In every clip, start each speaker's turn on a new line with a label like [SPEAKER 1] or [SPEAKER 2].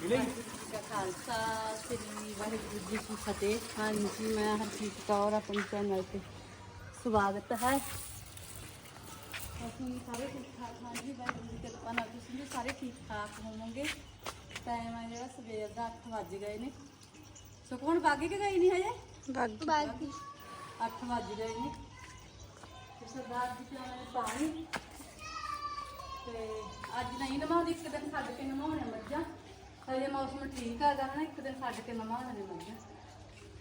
[SPEAKER 1] ਮਿਲੇ
[SPEAKER 2] ਦਾ ਖਾਲਸਾ ਸ੍ਰੀ ਵਾਹਿਗੁਰੂ ਜੀ ਕੀ ਫਤਿਹ। ਹਾਂਜੀ ਮੈਂ ਹਰਜੀਤ ਕੌਰ ਆਪਣੇ ਚੈਨਲ ਤੇ ਸਵਾਗਤ ਹੈ। ਅਸੀਂ ਸਾਰੇ ਠੀਕ ਠਾਕ ਹਾਂ ਜੀ ਵਾਹਿਗੁਰੂ ਦੀ ਕਿਰਪਾ ਨਾਲ ਤੁਸੀਂ ਵੀ ਸਾਰੇ ਠੀਕ ਠਾਕ ਹੋਵੋਗੇ। ਟਾਈਮ ਆ ਜਿਹੜਾ ਸਵੇਰ ਦਾ 8 ਵੱਜ ਗਏ ਨੇ। ਸੁਖਮਨ ਬਾਗੀ ਕਿ ਗਈ ਨਹੀਂ ਹਜੇ?
[SPEAKER 3] ਬਾਕੀ
[SPEAKER 2] 8 ਵੱਜ ਗਏ ਨੇ। ਤੇ ਸਰਦਾਰ ਜੀ ਤੇ ਉਹਨਾਂ ਨੇ ਪਾਣੀ। ਤੇ ਅੱਜ ਨਹੀਂ ਨਮਾਉਂਦੀ ਇੱਕ ਦਿਨ ਛੱਡ ਕੇ ਨਮਾਉਣੇ ਮੱਝਾਂ। ਹਜੇ ਮੌਸਮ ਠੀਕ ਹੈਗਾ ਹਨਾ ਇੱਕ ਦਿਨ ਛੱਡ ਕੇ ਨਮਾਉਣੇ ਨੇ ਮੱਝਾਂ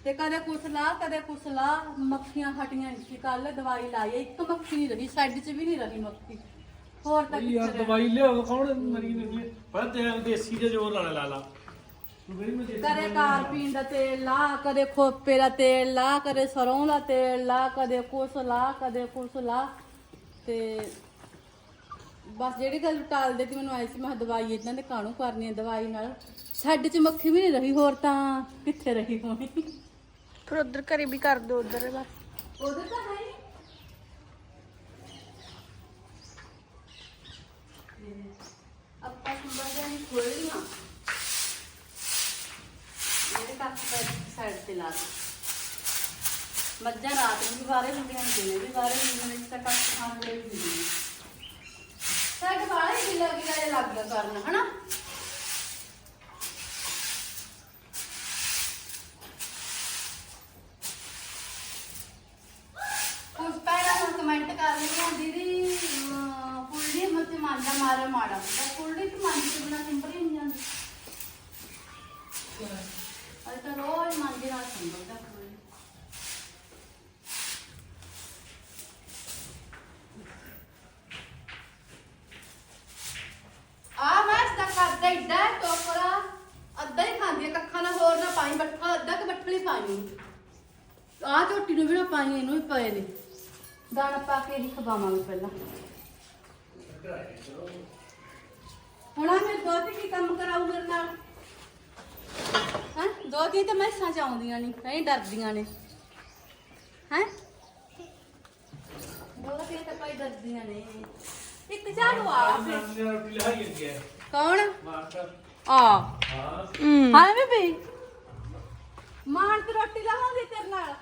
[SPEAKER 2] ਤੇ ਕਦੇ ਕੁਛ ਲਾ ਕਦੇ ਕੁਛ ਲਾ ਮੱਖੀਆਂ ਹਟੀਆਂ ਨਹੀਂ ਸੀ। ਕੱਲ ਦਵਾਈ ਲਾਈ ਹੈ, ਇੱਕ ਮੱਖੀ ਨਹੀਂ ਰਹੀ ਸਾਈਡ 'ਚ ਵੀ ਨਹੀਂ ਰਹੀ ਮੱਖੀ। ਹੋਰ ਤਾਂ
[SPEAKER 1] ਯਾਰ
[SPEAKER 2] ਕਿੱਥੇ?
[SPEAKER 1] ਦਵਾਈ ਲਿਆਓ ਕੌਣ ਮਰੀ ਨੇ ਪਰ ਤੇ ਦੇਸੀ ਦੇ ਜ਼ੋਰ ਨਾਲ ਲਾ ਲਾ। ਤੂੰ ਮੇਰੀ ਮੈਂ ਦੇਸੀ
[SPEAKER 2] ਕਦੇ ਕਾਰਪੀਨ ਦਾ ਤੇਲ ਲਾ ਕਦੇ ਖੋਪੇ ਦਾ ਤੇਲ ਲਾ ਕਦੇ ਸਰੋਂ ਦਾ ਤੇਲ ਲਾ ਕਦੇ ਕੁਛ ਲਾ ਕਦੇ ਕੁਛ ਲਾ। ਤੇ ਬਸ ਜਿਹੜੀ ਗੱਲ ਟਾਲਦੇ ਤੇ ਮੈਨੂੰ ਆਈ ਸੀ ਮੈਂ ਕਿਹਾ ਦਵਾਈ ਇਹਨਾਂ ਦੇ ਕਾਹਨੂੰ ਕਰਨੀ ਹੈ ਦਵਾਈ ਨਾਲ। ਛੱਡ ਚ ਮੱਖੀ ਵੀ ਨਹੀਂ ਰਹੀ ਹੋਰ ਤਾਂ ਕਿੱਥੇ ਰਹੀ ਹੋਣੀ?
[SPEAKER 3] ਫਿਰ ਉਧਰ ਘਰੇ ਵੀ ਕਰ ਦੋ ਉਧਰ ਬਸ।
[SPEAKER 2] ਉਹਦੇ ਤਾਂ ਹੈ ਆਪਾਂ ਨਹੀਂ ਖੋਲ ਲੀਆਂ ਮੇਰੇ ਕੱਪ ਸਾਈਡ ਤੇ ਲਾ ਦੇ। ਮੱਝਾਂ ਰਾਤ ਨੂੰ ਵੀ ਬਾਰੇ ਹੁੰਦੀਆਂ ਨੇ ਦਿਨੇ ਵੀ ਬਾਰੇ ਹੁੰਦੀਆਂ ਨੇ ਤਾਂ ਕੱਪ ਖਾਣ ਵੇਲੇ ਵੀ ਹੁੰਦੀਆਂ ਨੇ। ਸਾਡੇ ਬਾਰੇ ਗਿੱਲਾ ਗਿੱਲਾ ਜਿਹਾ ਲੱਗ ਗਿਆ ਕਰਨ ਹਨਾ? ਕੁਝ ਪਹਿਲਾਂ ਹੁਣ ਕਮੈਂਟ ਕਰ ਰਹੀਆਂ ਦੀਦੀ ਅਮ, ਫੁੱਲੜੀ ਮਤੇ ਮਾਂਜਾ ਮਾਰੇ ਮਾੜਾ ਤੇ ਮਾਂਜੀ ਤੋਂ ਬਿਨਾ ਸਿੰਪਲ ਹੀ ਨਹੀਂ ਜਾਂਦੀ। ਅਰੇ ਤਾਂ ਰੋਜ਼ ਮਾਂਜੇ ਨਾਲ ਸੰਭਲ ਦਾ ਫੁੱਲੜੀ ਆ ਮੈਂ ਸਦਾ ਖਾਦਾ ਇੱਡਾ ਹੈ ਟੋਕਰਾ ਅੱਧਾ ਹੀ ਖਾਂਦੀ ਹੈ ਕੱਖਾਂ ਨਾਲ ਹੋਰ ਨਾ ਪਾਈ ਬੱਠਾ ਅੱਧਾ ਕਿ ਬੱਠਲੀ ਪਾਈ ਆ ਝੋਟੀ ਨੂੰ ਵੀ ਨਾ ਪਾਈ ਇਹਨੂੰ ਵੀ ਪਏ ਨੇ ਦਾਣਾ ਪਾ ਕੇ ਹੀ ਖਵਾਵਾਂਗੇ ਪਹਿਲਾਂ। ਹੁਣ ਆ ਮੇਰੇ ਦੋਤੀ ਕੀ ਕੰਮ ਕਰਾਉ ਮੇਰੇ ਨਾਲ? ਹਾਂ? ਦੋਤੀ ਤਾਂ ਮੈਸਾਂ ਚ ਆਉਂਦੀਆਂ ਨਹੀਂ ਨਹੀਂ ਡਰਦੀਆਂ ਨੇ। ਹੈ? ਦੋਤੀ ਤਾਂ ਭਾਈ ਡਰਦੀਆਂ ਨੇ। ਇੱਕ ਝਾੜੂ ਆ ਫਿਰ। ਕੌਣ? ਆ।
[SPEAKER 1] ਹਾਂ।
[SPEAKER 2] ਹਾਂ ਬੀਬੀ। ਮਾਰ ਤੇ ਰੋਟੀ ਲਾਵਾਂਗੇ ਤੇਰੇ ਨਾਲ?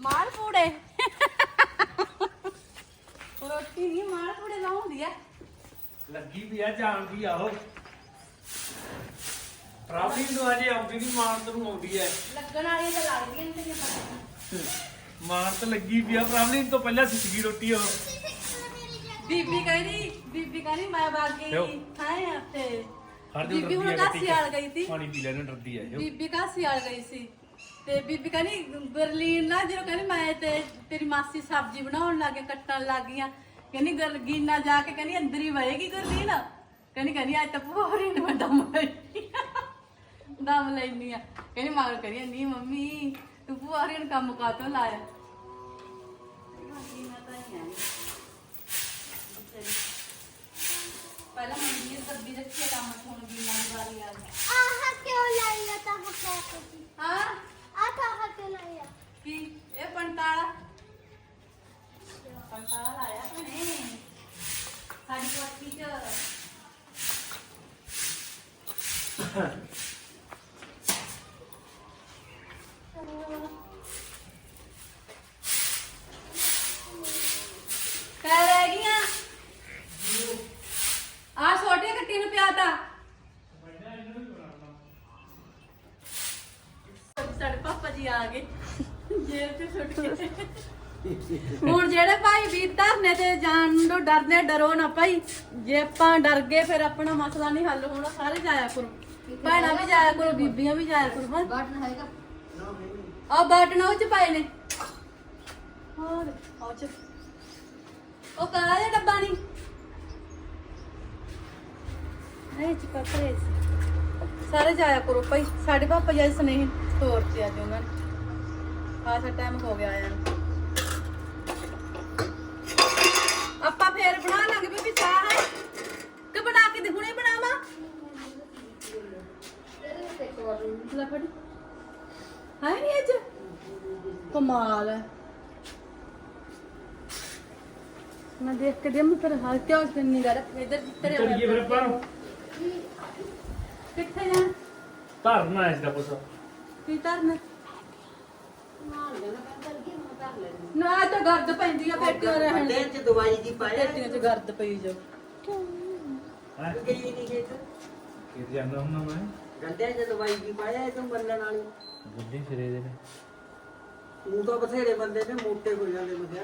[SPEAKER 2] ਮਾਰ ਪੂੜੇ। ਰੋਟੀ ਨਹੀਂ ਮਾਰ ਪੂੜੇ ਲਾਉਂਦੀ ਆ।
[SPEAKER 1] ਲੱਗੀ ਵੀ ਆ ਜਾਣਦੀ ਆ ਉਹ। ਪ੍ਰਾਪਤੀ ਨੂੰ ਅਜੇ ਆਉਂਦੀ ਨਹੀਂ ਮਾਰ ਤੈਨੂੰ ਆਉਂਦੀ ਐ।
[SPEAKER 2] ਲੱਗਣ ਵਾਲੀਆਂ ਤਾਂ ਲੱਗਦੀਆਂ ਨੇ ਤੈਨੂੰ ਪਤਾ।
[SPEAKER 1] ਮਾਰ ਤਾਂ ਲੱਗੀ ਵੀ ਆ ਪ੍ਰਾਪਤੀ ਤੋਂ ਪਹਿਲਾਂ ਸਿੱਖ ਗਈ ਰੋਟੀ ਉਹ।
[SPEAKER 2] ਬੀਬੀ ਕਹਿੰਦੀ ਬੀਬੀ ਕਹਿੰਦੀ ਮੈਂ ਬਾਗੀ
[SPEAKER 1] ਲਿਓ।
[SPEAKER 2] ਹਾਏ ਆਪੇ
[SPEAKER 1] ਹਰ ਦਿਨ
[SPEAKER 2] ਬੀਬੀ ਹੁਣ
[SPEAKER 1] ਡਰਦੀ ਆ
[SPEAKER 2] ਕਾਸੀ ਆਲ ਗਈ ਸੀ।
[SPEAKER 1] ਪਾਣੀ ਪੀ ਲੈਣ ਡਰਦੀ ਐ ਇਹ।
[SPEAKER 2] ਬੀਬੀ ਗਈ ਸੀ। ਤੇ ਬੀਬੀ ਕਹਿੰਦੀ ਗਰਲੀਨ ਨਾ ਜਦੋਂ ਕਹਿੰਦੀ ਮੈਂ ਤੇ ਤੇਰੀ ਮਾਸੀ ਸਬਜ਼ੀ ਬਣਾਉਣ ਲੱਗੇ ਕੱਟਣ ਲੱਗੀਆਂ। ਕਹਿੰਦੀ ਗਰਲੀਨ ਨਾਲ ਜਾ ਕੇ ਕਹਿੰਦੀ ਅੰਦਰ ਹੀ ਵਏਗੀ ਗਰਲੀਨ ਕਹਿੰਦੀ ਕਹਿੰਦੀ ਅੱਜ ਤਾਂ ਪੂਰੀ ਨੇ ਮੈਂ ਦਮ ਲੈਣੀ ਦਮ ਲੈਣੀ ਆ। ਕਹਿੰਦੀ ਮਗਰ ਕਰੀ ਨਹੀਂ ਮੰਮੀ ਤੂੰ ਪੂਰੀ ਨੂੰ ਕੰਮ ਕਾਤੋਂ ਲਾਇਆ? ਪਹਿਲਾਂ ਮੰਮੀ ਨੇ ਸਬਜ਼ੀ ਰੱਖੀ ਕੰਮ ਹੁਣ ਵੀ ਨਾਲ ਵਾਰੀ ਆ
[SPEAKER 3] ਆਹ ਕਿਉਂ ਹੱਥਾਂ ਤੇ
[SPEAKER 2] ਹਾਂ?
[SPEAKER 3] ਆ ਤਾਂ ਹੱਥ ਲਾਇਆ।
[SPEAKER 2] ਕੀ? ਇਹ ਪੰਟਾਲਾ ਪੰਟਾਲਾ ਲਾਇਆ ਭਣੇ। ਸਾਡੀ ਕੋਠੀ ਚ। ਕਹਿ ਰਹਿ ਗਈਆਂ ਆ ਛੋਟੇ ਕੱਟੀ ਨੂੰ ਪਿਆਤਾ ਸਾਡੇ ਪਾਪਾ ਜੀ ਆ ਗਏ। ਜੇਬ ਚ ਸੁੱਟ ਕੇ। ਹੁਣ ਜਿਹੜੇ ਭਾਈ ਵੀਰ ਧਰਨੇ ਤੇ ਜਾਣ ਨੂੰ ਡਰਦੇ ਡਰੋ ਨਾ ਭਾਈ। ਜੇ ਆਪਾਂ ਡਰ ਗਏ ਫਿਰ ਆਪਣਾ ਮਸਲਾ ਨਹੀਂ ਹੱਲ ਹੋਣਾ ਸਾਰੇ ਜਾਇਆ ਕਰੋ। ਭੈਣਾਂ ਵੀ ਜਾਇਆ ਕਰੋ ਬੀਬੀਆਂ ਵੀ ਜਾਇਆ ਕਰੋ ਹਾਂ।
[SPEAKER 3] ਬਟਨ ਹੈਗਾ।
[SPEAKER 2] ਆ ਬਟਨ ਉਹ ਚ ਪਾਏ ਨੇ। ਹੋਰ ਉਹ ਚ। ਉਹ ਕਾਲਾ ਜਿਹਾ ਡੱਬਾ ਨਹੀਂ ਨਹੀਂ ਚ ਪਤਰੇ ਸਾਰੇ ਜਾਇਆ ਕਰੋ ਭਾਈ। ਸਾਡੇ ਪਾਪਾ ਜੀ ਸਨੇਹ ਸਟੋਰ ਤੇ ਅੱਜ ਉਹਨਾਂ ਨੇ। ਖਾਸਾ ਟਾਈਮ ਹੋ ਗਿਆ ਆਇਆ ਨੂੰ ਆਪਾਂ ਫੇਰ ਬਣਾ ਲਾਂਗੇ ਬੀਬੀ ਚਾਹ ਹੈ। ਕਿ ਬਣਾ ਕੇ ਦੇ ਹੁਣੇ ਬਣਾਵਾ? ਲੈ ਫੜੀ ਹੈ ਨਹੀਂ ਅੱਜ? ਕਮਾਲ ਹੈ। ਮੈਂ ਦੇਖ ਕੇ ਦੇ ਮੈਂ ਤੇਰਾ ਹਾਲ ਕਿਉਂ ਕਰਨੀ ਗਾ ਰੱਖ ਇਧਰ ਤੇਰੇ
[SPEAKER 1] ਚਲੀਏ ਫਿਰ ਆਪਾਂ ਨੂੰ।
[SPEAKER 2] ਕਿੱਥੇ ਜਾਣ?
[SPEAKER 1] ਧਰਨਾ ਇਸ ਦਾ ਕੁਛ
[SPEAKER 2] ਕੀ ਕਰਨ ਨਾ ਇਹ ਤਾਂ ਗਰਦ ਪੈਂਦੀ ਆ ਪੇਟੀਆਂ ਰਹਿਣ
[SPEAKER 4] ਵੱਡੇ ਚ ਦਵਾਈ ਦੀ ਪਾਇਆ।
[SPEAKER 2] ਪੇਟੀਆਂ 'ਚ ਗਰਦ ਪਈ ਜੋ।
[SPEAKER 1] ਹੈ।
[SPEAKER 4] ਗਈ ਨਹੀਂ ਖੇਤ।
[SPEAKER 1] ਕਿ ਜਾਂਦਾ ਹੁੰਦਾ ਮੈਂ।
[SPEAKER 4] ਗੰਡੇ ਚ ਦਵਾਈ ਦੀ ਪਾਇਆ ਇਹ ਤੋਂ ਮੱਲਣ ਵਾਲੀ।
[SPEAKER 1] ਬੁੱਢੀ ਫਿਰੇ ਦੇ ਨੇ।
[SPEAKER 4] ਉਹ ਤਾਂ ਬਥੇਰੇ ਬੰਦੇ ਨੇ ਮੋਟੇ ਹੋ ਜਾਂਦੇ ਮਸਿਆ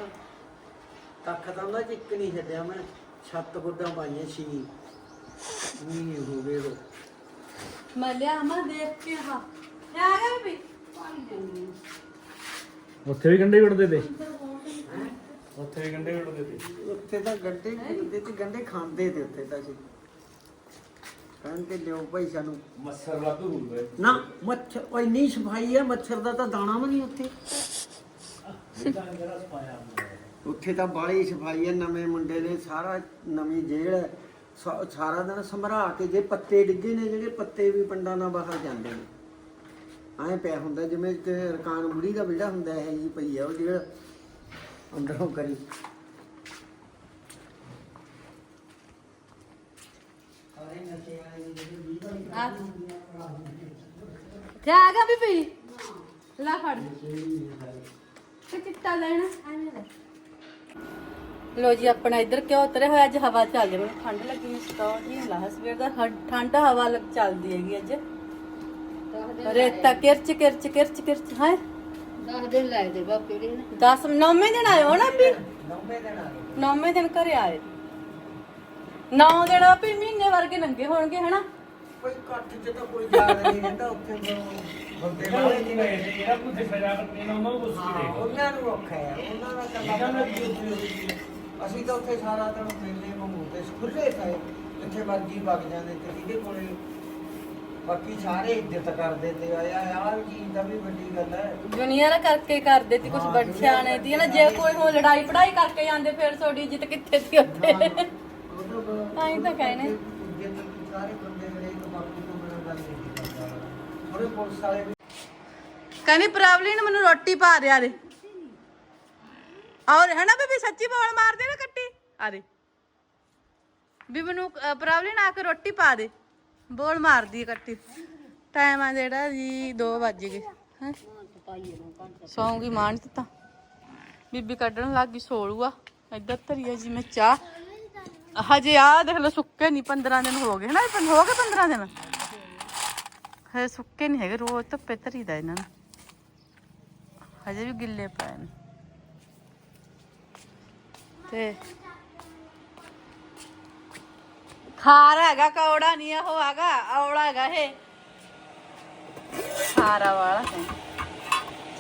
[SPEAKER 4] ਕੱਖ ਤਾਂ ਉਹਨਾਂ ਚ ਇੱਕ ਨਹੀਂ ਛੱਡਿਆ ਮੈਂ। ਛੱਤ ਗੁੱਡਾਂ ਪਾਈਆਂ ਛੀ ਨਹੀਂ ਹੋ ਗਏ ਉਹ।
[SPEAKER 2] ਮੈਂ ਲਿਆ ਮੈਂ ਦੇਖ ਕੇ ਹਾਂ ਇਹ ਆ ਗਿਆ ਵੀ ਪਾਣੀ ਦੇਣੀ
[SPEAKER 1] ਉੱਥੇ ਵੀ ਗੰਡੇ ਉੱਡਦੇ ਤੇ? ਉੱਥੇ ਵੀ ਗੰਡੇ ਉੱਡਦੇ ਤੇ।
[SPEAKER 4] ਉੱਥੇ ਤਾਂ ਗੰਡੇ ਖਾਂਦੇ ਤੇ ਗੰਡੇ ਖਾਂਦੇ ਤੇ ਉੱਥੇ ਤਾਂ ਸੀ ਕਹਿੰਦੇ ਲਿਓ ਭਾਈ ਸਾਨੂੰ।
[SPEAKER 1] ਮੱਛਰ ਵਾਧੂ ਹੁੰਦੇ
[SPEAKER 4] ਨਾ ਮੱਛਰ ਉਹ ਇੰਨੀ ਸਫ਼ਾਈ ਹੈ ਮੱਛਰ ਦਾ ਤਾਂ ਦਾਣਾ ਵੀ ਨਹੀਂ ਉੱਥੇ। ਉੱਥੇ ਤਾਂ ਬਾਲੀ ਸਫ਼ਾਈ ਹੈ ਨਵੇਂ ਮੁੰਡੇ ਨੇ ਸਾਰਾ ਨਵੀਂ ਜੇਲ੍ਹ ਹੈ। ਸਾ- ਸਾਰਾ ਦਿਨ ਸੰਭਰਾ ਕੇ ਜੇ ਪੱਤੇ ਡਿੱਗੇ ਨੇ ਜਿਹੜੇ ਪੱਤੇ ਵੀ ਪਿੰਡਾਂ ਨਾਲ ਬਾਹਰ ਜਾਂਦੇ ਨੇ। ਐਂ ਪਿਆ ਹੁੰਦਾ ਜਿਵੇਂ ਕਿ ਰਕਾਨ ਬੁੜੀ ਦਾ ਵਿਹੜਾ ਹੁੰਦਾ ਹੈ ਜੀ ਪਈ ਆ, ਉਹ ਜਿਹੜਾ ਅੰਦਰੋਂ ਕਰੀ।
[SPEAKER 2] ਤੇ ਆ ਗਿਆ ਬੀਬੀ। ਲਾ ਫੜ। ਤੇ ਚਿੱਟਾ ਲੈਣਾ। ਐਵੇਂ ਲੈ ਲੋ ਜੀ, ਆਪਣਾ ਇੱਧਰ ਕਿਉਂ ਉਤਰੇ ਹੋਇਆ, ਅੱਜ ਹਵਾ ਚੱਲ ਰਹੀ ਹੈ। ਠੰਡ ਲੱਗੀ ਹੈ। ਸਟੋ ਲਾ ਸਵੇਰ ਦਾ ਠੰਡ ਹਵਾ ਲੱਗ ਚੱਲਦੀ ਹੈਗੀ ਅੱਜ। ਰੇਤਾ ਕਿਰਚ ਕਿਰਚ ਕਿਰਚ ਕਿਰਚ ਹੈ?
[SPEAKER 5] 10 ਦਿਨ ਲੱਗਦੇ ਬਾਪੇ ਦੇ ਨਾ।
[SPEAKER 2] 10 ਨੌਵੇਂ ਦਿਨ ਆਏ ਹੋ ਨਾ ਵੀ।
[SPEAKER 4] ਨੌਵੇਂ ਦਿਨ ਆ ਗਏ
[SPEAKER 2] ਨੌਵੇਂ ਦਿਨ ਘਰੇ ਆਏ। ਨੌ ਦਿਨ ਵੀ ਮਹੀਨੇ ਵਰਗੇ ਲੰਗੇ ਹੋਣਗੇ ਹਨਾ?
[SPEAKER 4] ਕੋਈ ਕੱਠ ਚ ਤਾਂ ਕੋਈ ਯਾਦ ਨਹੀਂ ਰਹਿੰਦਾ ਉੱਥੇ ਤਾਂ ਬੰਦੇ ਵਾਲੇ
[SPEAKER 1] ਨਹੀਂ ਨਹੀਂ ਜਿਹੜਾ ਕੁਝ ਸਜ਼ਾ ਕਰਨੀ ਨਾ ਉਹਨਾਂ ਨੂੰ ਕੁਝ ਨਹੀਂ ਦੇਖੋ।
[SPEAKER 4] ਉਹਨਾਂ ਨੂੰ ਔਖਾ ਹੈ ਉਹਨਾਂ ਦਾ
[SPEAKER 1] ਨੂੰ ਕੀ ਉੱਥੇ ਹੋਈ।
[SPEAKER 4] ਅਸੀਂ ਤਾਂ ਉੱਥੇ ਸਾਰਾ ਦਿਨ ਮੇਲੇ ਮੰਗੂ ਤੇ ਖੁੱਲੇ ਪਏ ਜਿੱਥੇ ਮਰਜ਼ੀ ਵਗ ਜਾਂਦੇ ਤੇ ਕਿਹਦੇ ਕੋਲੇ ਬਾਕੀ ਸਾਰੇ ਇੱਜ਼ਤ ਕਰਦੇ ਤੇ ਆਇਆ ਆਹ ਚੀਜ਼ ਦਾ ਵੀ ਵੱਡੀ ਗੱਲ ਹੈ।
[SPEAKER 2] ਦੁਨੀਆ ਦਾ ਕਰਕੇ ਕਰਦੇ ਤੀ ਕੁਝ ਬੜ ਸਿਆਣੇ ਦੀ ਨਾ ਜੇ ਕੋਈ ਹੋ ਲੜਾਈ ਪੜਾਈ ਕਰਕੇ ਜਾਂਦੇ ਫਿਰ ਤੁਹਾਡੀ ਇੱਜ਼ਤ ਕਿੱਥੇ ਸੀ ਉੱਥੇ? ਤਾਂ ਹੀ ਤਾਂ।
[SPEAKER 4] ਇੱਜ਼ਤ ਸਾਰੇ ਬੰਦੇ ਹਰੇਕ ਬਾਪੂ ਤੋਂ ਬਿਨਾਂ ਗੱਲ ਨਹੀਂ ਕਰਦਾ। ਥੋੜੇ ਪੁਲਿਸ ਵਾਲੇ ਵੀ
[SPEAKER 2] ਕਹਿੰਦੀ ਪ੍ਰਵਲੀ ਨੇ ਮੈਨੂੰ ਰੋਟੀ ਪਾ ਰਿਆ ਰੇ ਔਰ ਹੈ ਨਾ ਬੀਬੀ ਸੱਚੀ ਬੋਲ ਮਾਰਦੇ ਨਾ ਕੱਟੀ। ਆਰੇ ਵੀ ਮੈਨੂੰ ਨੇ ਆ ਕੇ ਰੋਟੀ ਪਾ ਦੇ। ਬੋਲ ਮਾਰਦੀ ਹੈ ਕੱਟੀ। ਟਾਈਮ ਆ ਜਿਹੜਾ ਜੀ 2 ਵੱਜ ਗਏ। ਹੈ? ਸੌਂਗੀ ਮਾਨ ਦਿੱਤਾ। ਬੀਬੀ ਕੱਢਣ ਲੱਗ ਗਈ, ਸੋਲੂਆ। ਇੱਧਰ ਧਰੀਏ ਜੀ ਮੈਂ ਚਾਹ। ਹਜੇ ਆ ਦੇਖ ਲਓ, ਸੁੱਕੇ ਨਹੀਂ 15 ਦਿਨ ਹੋ ਗਏ। ਹਨਾ, ਇਹ ਹੋ ਗਏ 15 ਦਿਨ? ਹਜੇ ਸੁੱਕੇ ਨਹੀਂ ਹੈਗੇ, ਰੋਜ਼ ਧੁੱਪੇ ਧਰੀਦਾ ਇਹਨਾਂ ਨੂੰ। ਹਜੇ ਵੀ ਗਿੱਲੇ ਪਏ ਨੇ। ਤੇ ਖਾਰ ਹੈਗਾ, ਕੌੜਾ ਨਹੀਂ ਉਹ ਹੈਗਾ ਔੜਾ ਹੈਗਾ ਇਹ। ਖਾਰਾ ਵਾਲਾ ਹੈ।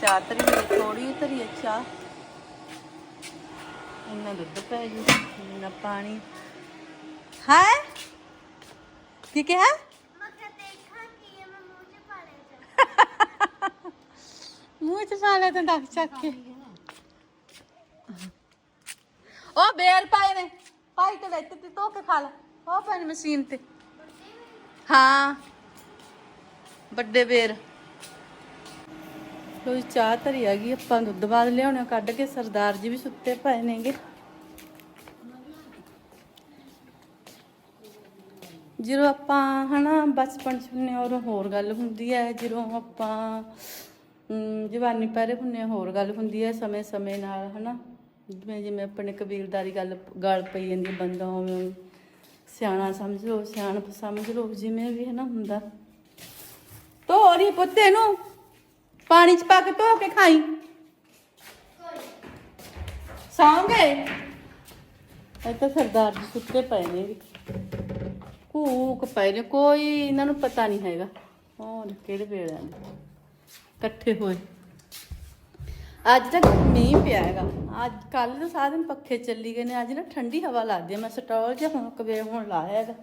[SPEAKER 2] ਚਾਹ ਤਰੀ ਥੋੜੀ ਤਰੀ ਅੱਛਾ ਇੰਨਾ ਦੁੱਧ ਪੈ ਜੂ, ਇੰਨਾ ਪਾਣੀ। ਹੈ? ਕੀ ਕਿਹਾ? ਮੂੰਹ ਚ ਪਾ ਲੈ ਤਾਂ ਡੱਕ ਚੱਕ ਕੇ। ਉਹ ਬੇਰ ਪਾਏ ਨੇ। ਪਾਈ ਤੇ ਲੈ ਤੇ ਧੋ ਕੇ ਖਾ ਲੈ। ਉਹ ਪਾਣੀ ਮਸ਼ੀਨ ਤੇ। ਹਾਂ। ਵੱਡੇ ਬੇਰ। ਕੋਈ ਚਾਹ ਧਰੀ ਹੈਗੀ ਆਪਾਂ ਦੁੱਧ ਬਾਅਦ ਲਿਆਉਣਾ ਕੱਢ ਕੇ ਸਰਦਾਰ ਜੀ ਵੀ ਸੁੱਤੇ ਪਏ ਨੇਗੇ। ਜਦੋਂ ਆਪਾਂ ਹਨਾ ਬਚਪਨ ਚ ਹੁੰਨੇ ਆ, ਉਦੋਂ ਹੋਰ ਗੱਲ ਹੁੰਦੀ ਹੈ ਜਦੋਂ ਆਪਾਂ ਜਵਾਨੀ ਪਹਿਰੇ ਹੁੰਨੇ ਆ, ਹੋਰ ਗੱਲ ਹੁੰਦੀ ਹੈ ਸਮੇਂ ਸਮੇਂ ਨਾਲ ਹਨਾ। ਜਿਵੇਂ ਜਿਵੇਂ ਆਪਣੇ ਕਬੀਲਦਾਰੀ ਗੱਲ ਗੱਲ ਪਈ ਜਾਂਦੀ, ਬੰਦਾ ਉਵੇਂ ਸਿਆਣਾ ਸਮਝ ਲਓ ਸਿਆਣਪ ਸਮਝ ਲਓ ਜਿਵੇਂ ਵੀ ਹਨਾ ਹੁੰਦਾ। ਤੋਰੀ ਪੁੱਤੇ ਨੂੰ, ਪਾਣੀ ਚ ਪਾ ਕੇ ਧੋ ਕੇ ਖਾਈ। ਸੌਂਗੇ ਇਹ ਤਾਂ ਸਰਦਾਰ ਜੀ ਸੁੱਤੇ ਪਏ ਨੇ ਵੀ। ਕੂਕ ਪਏ ਨੇ ਕੋਈ ਇਹਨਾਂ ਨੂੰ ਪਤਾ ਨਹੀਂ ਹੈਗਾ। ਉਹ ਕਿਹੜੇ ਵੇਲੇ ਨੇ? ਇਕੱਠੇ ਹੋਏ। ਅੱਜ ਤੱਕ ਮੀਂਹ ਪਿਆ ਹੈਗਾ। ਅੱਜ ਕੱਲ ਤਾਂ ਸਾਰਾ ਦਿਨ ਪੱਖੇ ਚੱਲੀ ਗਏ ਨੇ। ਅੱਜ ਨਾ ਠੰਡੀ ਹਵਾ ਲੱਗਦੀ ਹੈ ਮੈਂ ਸਟੋਲ ਜਿਹਾ ਹੁਣ ਕਵੇ ਹੁਣ ਲਾਇਆ ਹੈਗਾ।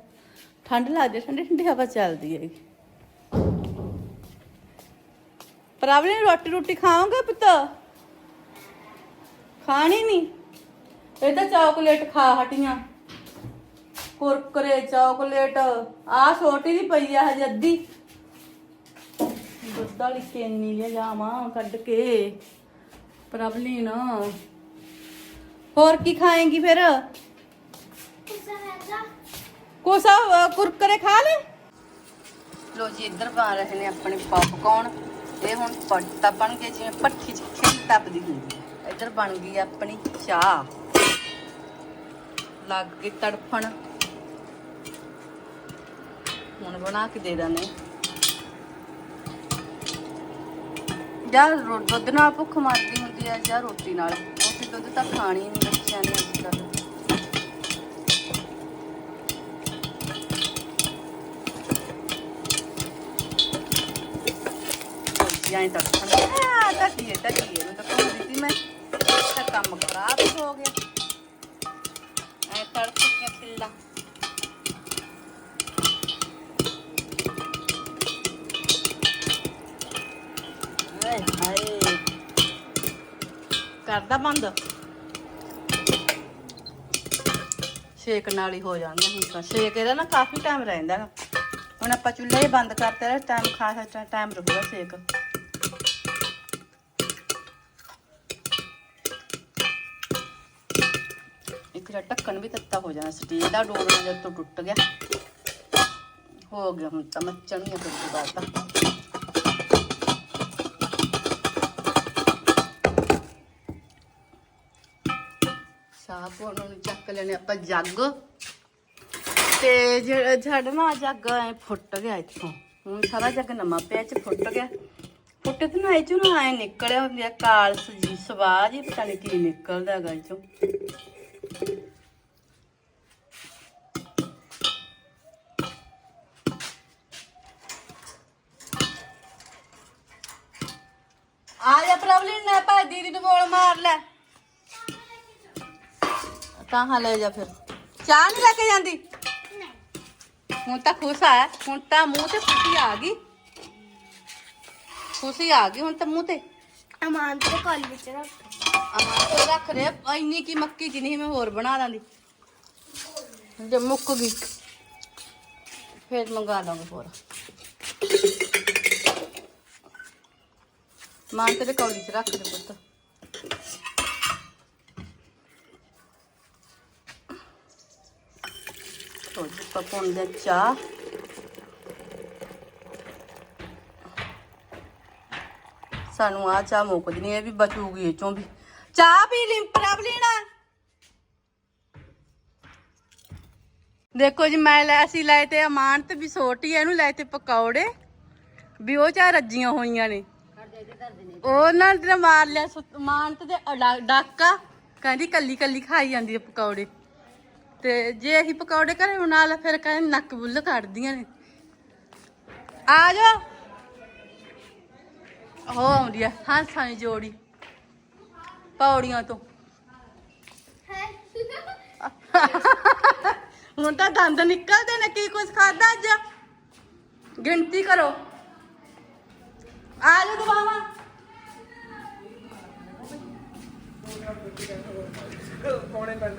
[SPEAKER 2] ਠੰਡ ਲੱਗਦੀ ਠੰਡੀ ਠੰਡੀ ਹਵਾ ਚੱਲਦੀ ਹੈਗੀ। ਪ੍ਰੋਬਲਮ ਰੋਟੀ ਰੋਟੀ ਖਾਓਗੇ ਪੁੱਤ? ਖਾਣੀ ਨਹੀਂ ਇਹ ਤਾਂ ਚਾਕਲੇਟ ਖਾ ਹਟੀਆਂ। ਕੁਰਕਰੇ, ਚਾਕਲੇਟ। ਆ ਛੋਟੀ ਦੀ ਪਈ ਆ ਹਜੇ ਅੱਧੀ। ਦੁੱਧ ਵਾਲੀ ਕੇਨੀ ਲੈ ਜਾਵਾਂ ਕੱਢ ਕੇ। ਪ੍ਰਬਲੀ ਨਾ ਹੋਰ ਕੀ ਖਾਏਂਗੀ ਫਿਰ? ਕੁਸਾ ਕੁਰਕਰੇ ਖਾ ਲੈ। ਲੋ ਜੀ ਇੱਧਰ ਬਣ ਰਹੇ ਨੇ ਆਪਣੇ ਪੌਪਕੌਰਨ ਇਹ ਹੁਣ ਪੱਟਾ ਬਣ ਕੇ ਜਿਵੇਂ ਭੱਠੀ ਚ ਖਿਲ ਤਪਦੀ ਹੁੰਦੀ। ਇੱਧਰ ਬਣ ਗਈ ਆਪਣੀ ਚਾਹ। ਲੱਗ ਗਈ ਤੜਫਣ। ਹੁਣ ਬਣਾ ਕੇ ਦੇ ਦਾਨੇ ਜਾਂ ਰੋ- ਦੁੱਧ ਨਾਲ ਭੁੱਖ ਮਰਦੀ ਹੁੰਦੀ ਹੈ ਜਾਂ ਰੋਟੀ ਨਾਲ। ਰੋਟੀ ਦੁੱਧ ਤਾਂ ਖਾਣੀ ਨਹੀਂ ਬੱਚਿਆਂ ਨੇ ਅੱਜ ਕੱਲ੍ਹ ਜਾਂ ਤਾਂ ਆ ਟੱਟੀਏ ਟੱਟੀਏ ਨੂੰ ਤਾਂ ਕੰਮ ਦਿੱਤੀ ਮੈਂ। ਤਾਂ ਕੰਮ ਖਰਾਬ ਹੋ ਗਿਆ। ਐ ਤੜਕ ਕੇ ਖਿੱਲਾ। ਕਰਦਾ ਬੰਦ। ਛੇਕ ਨਾਲ ਹੀ ਹੋ ਜਾਂਦਾ ਹੁਣ ਤਾਂ। ਛੇਕ ਇਹਦਾ ਨਾ ਕਾਫੀ ਟਾਈਮ ਰਹਿੰਦਾ ਗਾ। ਹੁਣ ਆਪਾਂ ਚੁੱਲ੍ਹੇ ਹੀ ਬੰਦ ਕਰਤੇ ਰਹੇ ਟਾਈਮ ਖਾਸਾ ਟਾਈਮ ਰਹੂਗਾ ਛੇਕ। ਇੱਕ ਦਾ ਢੱਕਣ ਵੀ ਤੱਤਾ ਹੋ ਜਾਣਾ, ਸਟੀਲ ਦਾ ਡੋਲਣਾ ਜਦ ਤੋਂ ਟੁੱਟ ਗਿਆ। ਹੋ ਗਿਆ ਹੁਣ ਤਾਂ ਮੱਚਣੀਆਂ ਫਿਰ ਤੋਂ। ਸਾਪ ਉਹਨਾਂ ਨੂੰ ਚੱਕ ਲੈਣੇ ਆਪਾਂ ਜੱਗ। ਤੇ ਜਿਹੜਾ ਸਾਡਾ ਨਾ ਜੱਗ ਐ ਫੁੱਟ ਗਿਆ ਇੱਥੋਂ। ਹੁਣ ਸਾਰਾ ਜੱਗ ਨਵਾਂ ਪਿਆ ਚ ਫੁੱਟ ਗਿਆ। ਫੁੱਟੇ ਤੇ ਨਾ ਇਹ ਚੋਂ ਨਾ ਐ ਨਿਕਲਿਆ ਹੁੰਦੀ ਆ ਕਾਲਸ ਜੀ ਸਵਾਜ ਹੀ ਪਤਾ ਨਹੀਂ ਕੀ ਨਿਕਲਦਾ ਹੈਗਾ ਇਹ ਚੋਂ ਆ ਜਾ ਪ੍ਰੋਬਲਮ ਨਾ ਪਾ ਦੀਦੀ ਨੂੰ ਬੋਲ ਮਾਰ ਲੈ। ਤਾਂ ਹਾਂ ਲੈ ਜਾ ਫਿਰ। ਚਾਹ ਨਹੀਂ ਲੈ ਕੇ ਜਾਂਦੀ? ਹੁਣ ਤਾਂ ਖੁਸ਼ ਆ ਹੁਣ ਤਾਂ ਮੂੰਹ ਤੇ ਖੁਸ਼ੀ ਆ ਗਈ। ਖੁਸ਼ੀ ਆ ਗਈ ਹੁਣ ਤਾਂ ਮੂੰਹ ਤੇ।
[SPEAKER 3] ਅਮਾਨ ਤੇ ਕਾਲ ਵਿੱਚ ਰੱਖ।
[SPEAKER 2] ਅਮਾਂ ਤੋਂ ਰੱਖ ਦੇ ਇੰਨੀ ਕੀ ਮੱਕੀ ਜਿੰਨੀ ਮੈਂ ਹੋਰ ਬਣਾ ਦਾਂਦੀ ਜੇ ਮੁੱਕ ਗਈ ਫਿਰ ਮੰਗਾ ਲਾਂਗੇ ਹੋਰ। ਮਾਂ ਤੇਰੇ ਕੌਲੀ ਚ ਰੱਖ ਦੇ ਪੁੱਤ। ਤੋ ਜੀ ਪਪੋਂ ਦੇ ਚਾਹ। ਸਾਨੂੰ ਆ ਚਾਹ ਮੁੱਕਦੀ ਨਹੀਂ ਇਹ ਵੀ ਬਚੂਗੀ ਇਹ ਚੋਂ ਵੀ। ਚਾਹ ਪੀ ਲਈ ਪ੍ਰਭਲੀਨਾ ਦੇਖੋ ਜੀ, ਮੈਂ ਲੈ ਅਸੀਂ ਲਏ ਤੇ ਅਮਾਨਤ ਵੀ ਛੋਟੀ ਹੈ ਇਹਨੂੰ ਲਏ ਤੇ ਪਕੌੜੇ। ਵੀ ਉਹ ਚਾਹ ਰੱਜੀਆਂ ਹੋਈਆਂ ਨੇ। ਉਹਨਾਂ ਨੇ ਮਾਰ ਲਿਆ ਸੁ- ਅਮਾਨਤ ਦੇ ਡਾਕਾ। ਕਹਿੰਦੀ ਕੱਲੀ ਕੱਲੀ ਖਾਈ ਜਾਂਦੀ ਹੈ ਪਕੌੜੇ। ਤੇ ਜੇ ਅਸੀਂ ਪਕੌੜੇ ਘਰੇ ਬਣਾ ਲਾ, ਫਿਰ ਕਹਿੰਦੇ ਨੱਕ ਬੁੱਲ ਕੱਢਦੀਆਂ ਨੇ। ਆ ਜਾ ਹੋ ਆਉਂਦੀ ਆ ਹਾਸਾਂ ਦੀ ਜੋੜੀ। ਪੌੜੀਆਂ ਤੋਂ। ਹੁਣ ਤਾਂ ਦੰਦ ਨਿਕਲਦੇ ਨੇ, ਕੀ ਕੁਝ ਖਾਦਾ ਅੱਜ? ਗਿਣਤੀ ਕਰੋ। ਆ ਜਾ ਦਵਾਵਾ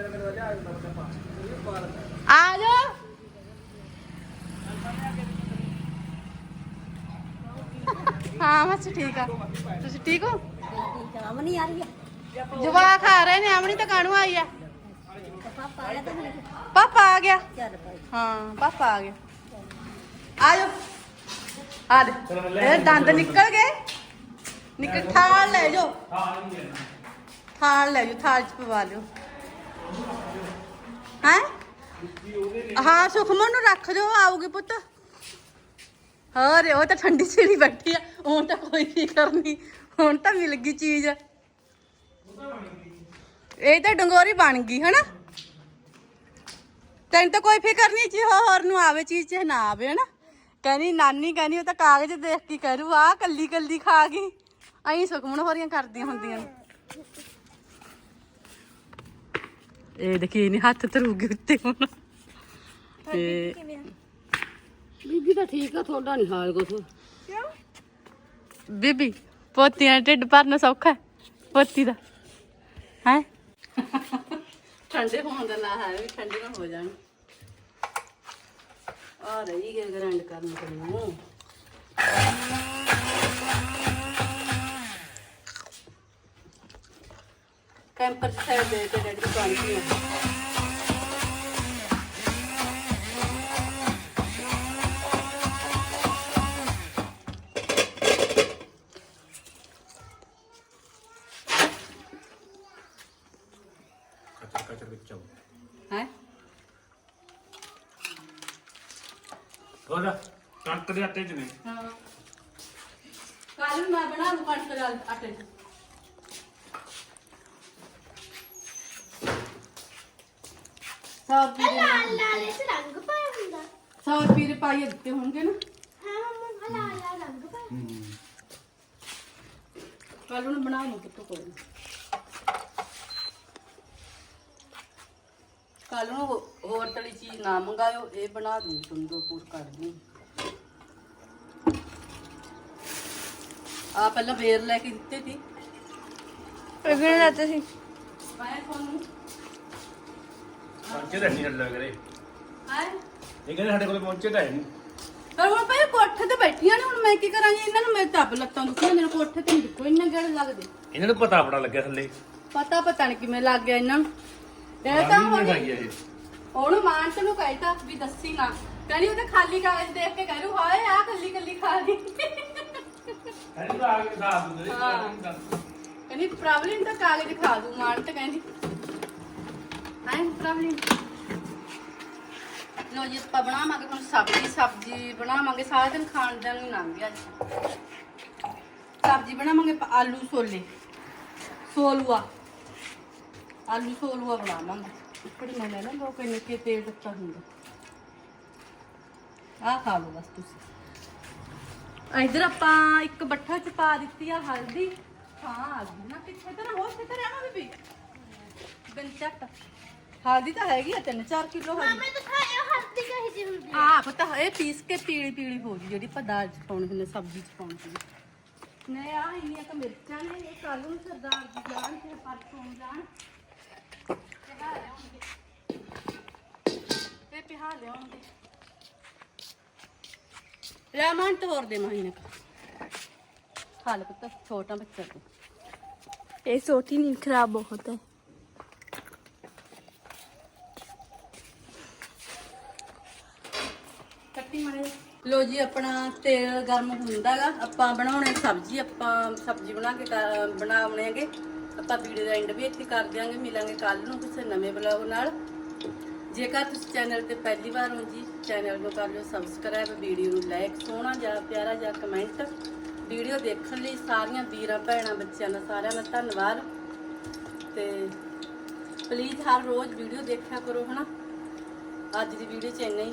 [SPEAKER 2] ਆ ਜਾ ਹਾਂ, ਬਸ ਠੀਕ ਆ। ਤੁਸੀਂ ਠੀਕ ਹੋ?
[SPEAKER 5] ਕੰਮ ਆ ਰਹੀ ਹੈ
[SPEAKER 2] ਜਵਾ ਖਾ ਰਹੇ ਨੇ ਆਮਣੀ ਤਾਂ ਕਾਣੂ ਆਈ ਆ?
[SPEAKER 5] ਪਾਪਾ
[SPEAKER 2] ਆ ਗਿਆ। ਹਾਂ, ਪਾਪਾ ਆ ਗਿਆ। ਆ ਜਾ ਆ ਦੇ। ਇਹ ਦੰਦ ਨਿਕਲ ਗਏ। ਨਿਕਲ ਥਾਲ ਲੈ ਜਾਓ। ਥਾਲ ਲੈ ਜਾਓ, ਥਾਲ ਚ ਪਵਾ ਲਿਓ। ਹੈ? ਹਾਂ, ਸੁਖਮਨ ਨੂੰ ਰੱਖ ਦਿਓ ਆਊਗੀ ਪੁੱਤ। ਹੋਰ, ਉਹ ਤਾਂ ਠੰਡੀ ਸੀੜੀ ਬੈਠੀ ਆ, ਹੁਣ ਤਾਂ ਕੋਈ ਨਹੀਂ ਕਰਨੀ, ਹੁਣ ਤਾਂ ਮਿਲ ਗਈ ਚੀਜ਼। ਇਹ ਤਾਂ ਡੰਗੋਰੀ ਬਣ ਗਈ, ਹਨਾ? ਤੈਨੂੰ ਤਾਂ ਕੋਈ ਫਿਕਰ ਨਹੀਂ ਜੀ ਹੋਰ ਨੂੰ ਆਵੇ ਚੀਜ਼ ਚ ਨਾ ਆਵੇ, ਹਨਾ? ਕਹਿੰਦੀ, ਨਾਨੀ, ਕਹਿੰਦੀ, ਉਹ ਤਾਂ ਕਾਗਜ਼ ਦੇਖ ਕੇ ਕਰੂ ਆ ਕੱਲੀ ਕੱਲੀ ਖਾ ਗਈ। ਐਂ ਸੁਖਮਨ ਹੋਰੀਆਂ ਕਰਦੀਆਂ ਹੁੰਦੀਆਂ। ਇਹ ਦੇਖੀ ਇਹਨੇ ਹੱਥ ਧਰੂਗੇ ਉੱਤੇ ਹੁਣ। ਤੇ
[SPEAKER 5] ਬੀਬੀ ਤਾਂ ਠੀਕ ਆ ਤੁਹਾਡਾ ਨਹੀਂ ਹਾਲ ਕੁਛ।
[SPEAKER 2] ਬੀਬੀ ਪੋਤੀਆਂ ਢਿੱਡ ਭਰਨਾ ਸੌਖਾ? ਪੋਤੀ ਦਾ। ਹੈ? ਠੰਡੇ ਹੋਣ ਦਾ ਲਾ ਹੈ ਵੀ ਠੰਡੇ ਨਾ ਹੋ ਜਾਣ। ਆ ਰਹੀ ਹੈ ਗਰੰਡ ਕਰਨ ਤੈਨੂੰ ਕੈਂਪਰ ਸਾਈਡ ਦੇ ਕੇ ਡੈਡੀ
[SPEAKER 1] ਨੂੰ ਹਾਂ? ਕਚਰ ਆਟੇ ਚ
[SPEAKER 2] ਹਾਂ। ਕੱਲ ਮੈਂ ਬਣਾ ਲੂ ਕਣਕ ਦੇ ਆਟੇ ਚ। ਸੌ ਰੁਪਏ ਦੇ
[SPEAKER 3] ਲਾਲ ਲਾਲ ਇਸ ਰੰਗ ਪਾਇਆ ਹੁੰਦਾ।
[SPEAKER 2] ਸੌ ਰੁਪਏ ਦੇ ਪਾਈਏ ਦਿੱਤੇ ਹੋਣਗੇ ਨਾ।
[SPEAKER 3] ਹਾਂ ਮੰਮਾ ਲਾਲ ਲਾਲ ਰੰਗ ਪਾਇਆ।
[SPEAKER 2] ਕੱਲ ਨੂੰ ਬਣਾ ਲੂ ਕਿਤੋਂ ਕੋਈ। ਕੱਲ ਨੂੰ ਹੋ- ਹੋਰ ਤਲੀ ਚੀਜ਼ ਨਾ ਮੰਗਾਇਓ ਇਹ ਬਣਾ ਦੂੰ ਤੁੰਦੋ ਪੂਰ ਕਰ ਦੂੰ ਆ ਪਹਿਲਾਂ ਵੇਰ ਲੈ ਕੇ ਦਿੱਤੇ ਸੀ। ਮੈਂ ਤੁਹਾਨੂੰ।
[SPEAKER 1] ਪਹੁੰਚੇ ਤਾਂ ਨਹੀਂ ਹੱਲ ਲੱਗ ਰਹੇ।
[SPEAKER 2] ਹੈ
[SPEAKER 1] ਇਹ ਕਹਿੰਦੇ ਸਾਡੇ ਕੋਲ ਪਹੁੰਚੇ ਤਾਂ ਹੈ ਨਹੀਂ।
[SPEAKER 2] ਪਰ ਹੁਣ ਭਾਈ ਕੋਠੇ ਤੇ ਬੈਠੀਆਂ ਨੇ ਹੁਣ ਮੈਂ ਕੀ ਕਰਾਂਗੀ ਇਹਨਾਂ ਨੂੰ ਮੇਰੇ ਤਾਂ ਲੱਤਾਂ ਦੁਖੀਆਂ ਨੇ ਕੋਠੇ ਤੇ ਨਹੀਂ ਦੇਖੋ ਇੰਨਾ ਗੜ ਲੱਗਦੇ।
[SPEAKER 1] ਇਹਨਾਂ ਨੂੰ ਪਤਾ ਬੜਾ ਲੱਗਿਆ ਥੱਲੇ।
[SPEAKER 2] ਪਤਾ ਪਤਾ ਨਹੀਂ ਕਿਵੇਂ ਲੱਗ ਗਿਆ ਇਹਨਾਂ ਨੂੰ। ਤਾਂ
[SPEAKER 1] ਨਹੀਂ
[SPEAKER 2] ਹੁਣ ਉਹਨੂੰ ਮਾਨਸ ਨੂੰ ਕਹਿਤਾ ਵੀ ਦੱਸੀ ਨਾ। ਕਹਿੰਦੀ ਉਹ ਤੇ ਖਾਲੀ ਕਾਗਜ਼ ਦੇਖ ਕੇ ਕਹਿ ਰੂ ਹਾਏ ਆ ਕੱਲੀ ਕੱਲੀ ਖਾ ਲਈ
[SPEAKER 1] ਇਹਨੂੰ ਆ ਕੇ ਦਿੰਦੇ
[SPEAKER 2] ਹਾਂ। ਕਹਿੰਦੀ ਪ੍ਰੋਬਲਮ ਤਾਂ ਕਾਗਜ਼ ਖਾ ਦੂੰ ਮਾਨ ਤੇ ਕਹਿੰਦੀ ਹਾਂ ਪ੍ਰੋਬਲਮ ਲੋ ਜੀ ਆਪਾਂ ਬਣਾਵਾਂਗੇ ਹੁਣ ਸਬਜ਼ੀ ਸਬਜ਼ੀ ਬਣਾਵਾਂਗੇ ਸਾਰਾ ਦਿਨ ਖਾਣ ਦਾ ਨਹੀਂ ਲੰਘ ਗਿਆ ਅੱਜ ਸਬਜ਼ੀ ਬਣਾਵਾਂਗੇ ਪ- ਆਲੂ ਛੋਲੇ ਸੋਲੂਆ ਆਲੂ ਸੋਲੂਆ ਬਣਾਵਾਂਗੇ। ਕਿਹੜੀ ਮੈਂ ਲੈ ਲਾਂ ਲੋਕ ਇੰਨੇ ਕੇ ਤੇਲ ਦਿੱਤਾ ਹੁੰਦਾ। ਆਹ ਖਾ ਲਓ ਬਸ ਤੁਸੀਂ। ਇਧਰ ਆਪਾਂ ਇੱਕ ਬੱਠਾ ਚ ਪਾ ਦਿੱਤੀ ਆ ਹਲਦੀ। ਹਾਂ ਆ ਗਈ ਨਾ ਕਿੱਥੇ ਤੇ ਹੋਰ ਕਿੱਥੇ ਰਹਿਣਾ ਬੀਬੀ? ਗੰਚਟ ਹਲਦੀ ਤਾਂ ਹੈਗੀ ਆ 3-4 ਕਿਲੋ ਹਲਦੀ।
[SPEAKER 3] ਮੈਂ ਦਿਖਾਇਆ ਹਲਦੀ ਕਹੀ ਜੀ ਹੁੰਦੀ
[SPEAKER 2] ਆ। ਪਤਾ ਇਹ ਪੀਸ ਕੇ ਪੀਲੀ ਪੀਲੀ ਹੋ ਗਈ ਜਿਹੜੀ ਆਪਾਂ ਦਾਲ ਚ ਪਾਉਣੀ ਹੁੰਦੀ ਸਬਜ਼ੀ ਚ ਪਾਉਣੀ ਹੁੰਦੀ ਨੇ ਆ ਇੰਨੀਆਂ ਤਾਂ ਮਿਰਚਾਂ ਨੇ ਇਹ ਕੱਲ ਨੂੰ ਸਰਦਾਰ ਜੀ ਜਾਣ ਤੇ ਪਰਸੋਂ ਜਾਣ। ਪਿਹਾ ਲਿਆਉਣਗੇ। ਇਹ ਪਿਹਾ ਲਿਆਉਣਗੇ। ਰਾਮਨ ਤੋਰ ਦੇ ਮਹੀਨੇ ਹਾਲ ਪੁੱਤ ਛੋਟਾ ਬੱਚਾ ਤੂੰ।
[SPEAKER 3] ਇਹ ਸੋਟੀ ਨੀਂਦ ਖਰਾਬ ਬਹੁਤ ਹੈ।
[SPEAKER 2] ਕੱਟੀ ਮਾਰੇ ਲੋ ਜੀ, ਆਪਣਾ ਤੇਲ ਗਰਮ ਹੁੰਦਾਗਾ। ਆਪਾਂ ਬਣਾਉਣੇ ਸਬਜ਼ੀ, ਆਪਾਂ ਸਬਜ਼ੀ ਬਣਾ ਕੇ ਬਣਾਉਣੇ ਹੈਗੇ। ਆਪਾਂ ਵੀਡੀਓ ਦਾ ਐਂਡ ਵੀ ਇੱਥੇ ਕਰ ਦਿਆਂਗੇ। ਮਿਲਾਂਗੇ ਕੱਲ ਨੂੰ ਕਿਸੇ ਨਵੇਂ ਬਲੌਗ ਨਾਲ। ਜੇਕਰ ਤੁਸੀਂ ਚੈਨਲ ਤੇ ਪਹਿਲੀ ਵਾਰ ਹੋ ਜੀ ਚੈਨਲ ਨੂੰ ਕਰ ਲਿਓ ਸਬਸਕ੍ਰਾਈਬ ਵੀਡੀਓ ਨੂੰ ਲਾਈਕ ਸੋਹਣਾ ਜਾਂ ਪਿਆਰਾ ਜਾਂ ਕਮੈਂਟ ਵੀਡੀਓ ਦੇਖਣ ਲਈ ਸਾਰੀਆਂ ਵੀਰਾਂ, ਭੈਣਾਂ, ਬੱਚਿਆਂ ਦਾ ਸਾਰਿਆਂ ਦਾ ਧੰਨਵਾਦ। ਤੇ ਪਲੀਜ਼ ਹਰ ਰੋਜ਼ ਵੀਡੀਓ ਦੇਖਿਆ ਕਰੋ, ਹਨਾ? ਅੱਜ ਦੀ ਵੀਡੀਓ ਚ ਇੰਨਾ ਹੀ।